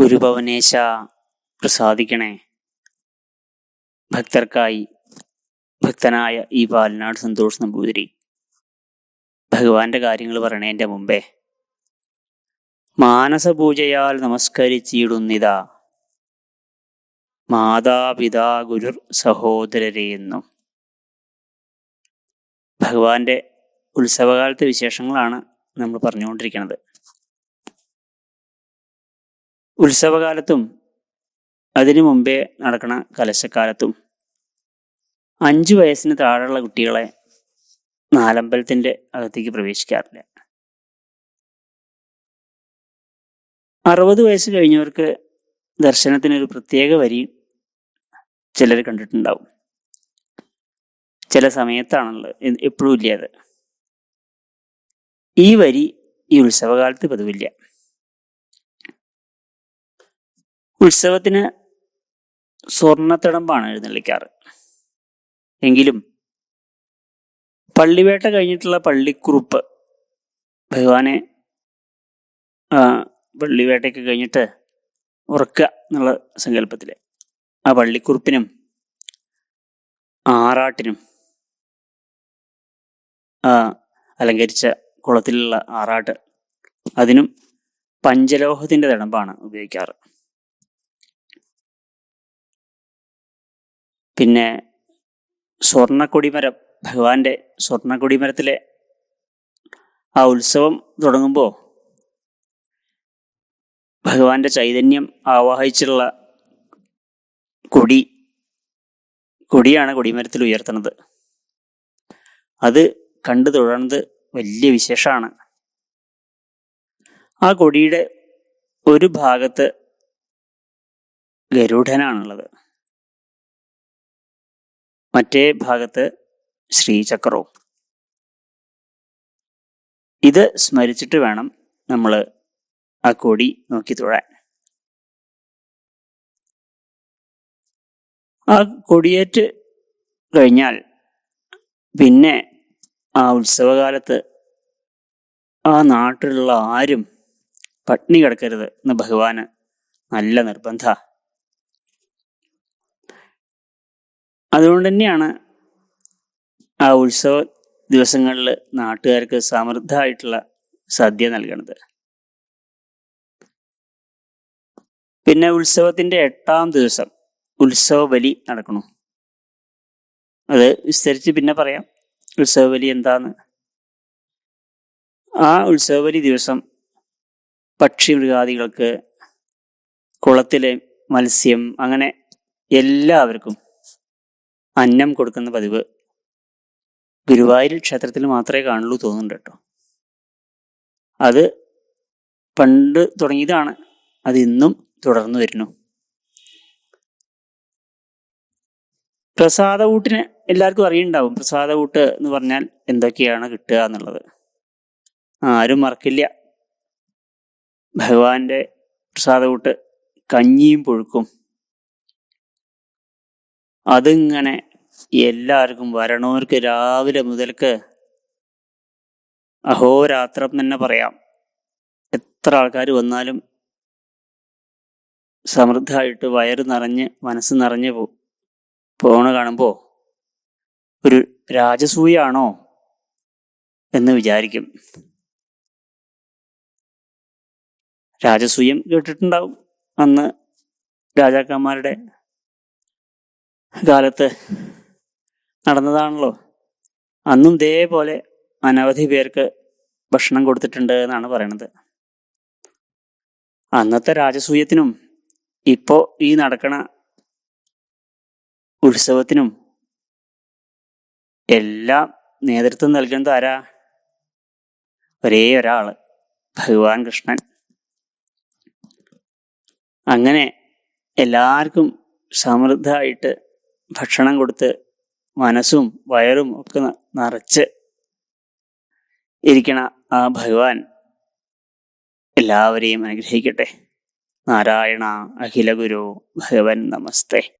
ഗുരുഭവനേശ പ്രസാദിക്കണേ. ഭക്തർക്കായി ഭക്തനായ ഈ പാലനാട് സന്തോഷ് നമ്പൂതിരി ഭഗവാന്റെ കാര്യങ്ങൾ പറയണേന്റെ മുമ്പേ മാനസപൂജയാൽ നമസ്കരിച്ചിടുന്നിതാ. മാതാപിതാ ഗുരുർ സഹോദരരെ എന്നും. ഭഗവാന്റെ ഉത്സവകാലത്തെ വിശേഷങ്ങളാണ് നമ്മൾ പറഞ്ഞുകൊണ്ടിരിക്കുന്നത് ഉത്സവകാലത്തും അതിനു മുമ്പേ നടക്കുന്ന കലശക്കാലത്തും അഞ്ചു വയസ്സിന് താഴെയുള്ള കുട്ടികളെ നാലമ്പലത്തിന്റെ അകത്തേക്ക് പ്രവേശിക്കാറില്ല. അറുപത് വയസ്സ് കഴിഞ്ഞവർക്ക് ദർശനത്തിനൊരു പ്രത്യേക വരി ചിലർ കണ്ടിട്ടുണ്ടാവും. ചില സമയത്താണല്ലോ എപ്പോഴും ഇല്ല അത്. ഈ വരി ഈ ഉത്സവകാലത്ത് പതിവില്ല. ഉത്സവത്തിന് സ്വർണത്തിടമ്പാണ് എഴുന്നള്ളിക്കാറ്. എങ്കിലും പള്ളിവേട്ട കഴിഞ്ഞിട്ടുള്ള പള്ളിക്കുറുപ്പ് ഭഗവാനെ പള്ളിവേട്ടയൊക്കെ കഴിഞ്ഞിട്ട് ഉറക്കുക എന്നുള്ള സങ്കല്പത്തിൽ ആ പള്ളിക്കുറുപ്പിനും ആറാട്ടിനും അലങ്കരിച്ച കുളത്തിലുള്ള ആറാട്ട് അതിനും പഞ്ചലോഹത്തിന്റെ തിടമ്പാണ് ഉപയോഗിക്കാറ്. പിന്നെ സ്വർണക്കൊടിമരം ഭഗവാന്റെ സ്വർണക്കൊടിമരത്തിലെ ആ ഉത്സവം തുടങ്ങുമ്പോൾ ഭഗവാന്റെ ചൈതന്യം ആവാഹിച്ചിട്ടുള്ള കൊടി കൊടിയാണ് കൊടിമരത്തിൽ ഉയർത്തുന്നത്. അത് കണ്ടു തുടർന്നത് വലിയ വിശേഷമാണ്. ആ കൊടിയുടെ ഒരു ഭാഗത്ത് ഗരുഡനാണുള്ളത്. മറ്റേ ഭാഗത്ത് ശ്രീചക്രവും. ഇത് സ്മരിച്ചിട്ട് വേണം നമ്മൾ ആ കൊടി നോക്കി തൊഴാൻ. ആ കൊടിയേറ്റ് കഴിഞ്ഞാൽ പിന്നെ ആ ഉത്സവകാലത്ത് ആ നാട്ടിലുള്ള ആരും പട്ടിണി കിടക്കരുത് എന്ന് ഭഗവാന് നല്ല നിർബന്ധ അതുകൊണ്ട് തന്നെയാണ് ആ ഉത്സവ ദിവസങ്ങളിൽ നാട്ടുകാർക്ക് സമൃദ്ധമായിട്ടുള്ള സദ്യ നൽകണത്. പിന്നെ ഉത്സവത്തിന്റെ എട്ടാം ദിവസം ഉത്സവ ബലി നടക്കണം അത് വിസ്തരിച്ച് പിന്നെ പറയാം. ഉത്സവ ബലി എന്താന്ന്. ആ ഉത്സവ ബലി ദിവസം പക്ഷി മൃഗാദികൾക്ക് കുളത്തിലെ മത്സ്യം അങ്ങനെ എല്ലാവർക്കും അന്നം കൊടുക്കുന്ന പതിവ് ഗുരുവായൂർ ക്ഷേത്രത്തിൽ മാത്രമേ കാണുള്ളൂ തോന്നുന്നുണ്ട് കേട്ടോ. അത് പണ്ട് തുടങ്ങിയതാണ്. അത് ഇന്നും തുടർന്നു വരുന്നു. പ്രസാദ ഊട്ടിന് എല്ലാവർക്കും അറിയുണ്ടാവും പ്രസാദ ഊട്ട് എന്ന് പറഞ്ഞാൽ എന്തൊക്കെയാണ് കിട്ടുക എന്നുള്ളത്? ആരും മറക്കില്ല. ഭഗവാന്റെ പ്രസാദ ഊട്ട് കഞ്ഞിയും പുഴുക്കും. അതിങ്ങനെ എല്ലാവർക്കും വരണവർക്ക് രാവിലെ മുതൽക്ക് അഹോരാത്രം തന്നെ പറയാം. എത്ര ആൾക്കാർ വന്നാലും സമൃദ്ധമായിട്ട് വയറ് നിറഞ്ഞ് മനസ്സ് നിറഞ്ഞ് പോ പോണ കാണുമ്പോൾ ഒരു രാജസൂയാണോ എന്ന് വിചാരിക്കും. രാജസൂയം കേട്ടിട്ടുണ്ടാവും. അന്ന് രാജാക്കന്മാരുടെ കാലത്ത് നടന്നതാണല്ലോ. അന്നും ഇതേപോലെ അനവധി പേർക്ക് ഭക്ഷണം കൊടുത്തിട്ടുണ്ട് എന്നാണ് പറയണത്. അന്നത്തെ രാജസൂയത്തിനും ഇപ്പോ ഈ നടക്കണ ഉത്സവത്തിനും എല്ലാം നേതൃത്വം നൽകുന്നത് ആരാ? ഒരേ ഒരാൾ ഭഗവാൻ കൃഷ്ണൻ. അങ്ങനെ എല്ലാവർക്കും സമൃദ്ധമായിട്ട് ഭക്ഷണം കൊടുത്ത് മനസ്സും വയറും ഒക്കെ നിറച്ച് ഇരിക്കണ ആ ഭഗവാൻ എല്ലാവരെയും അനുഗ്രഹിക്കട്ടെ. നാരായണ അഖില ഗുരു ഭഗവൻ നമസ്തേ.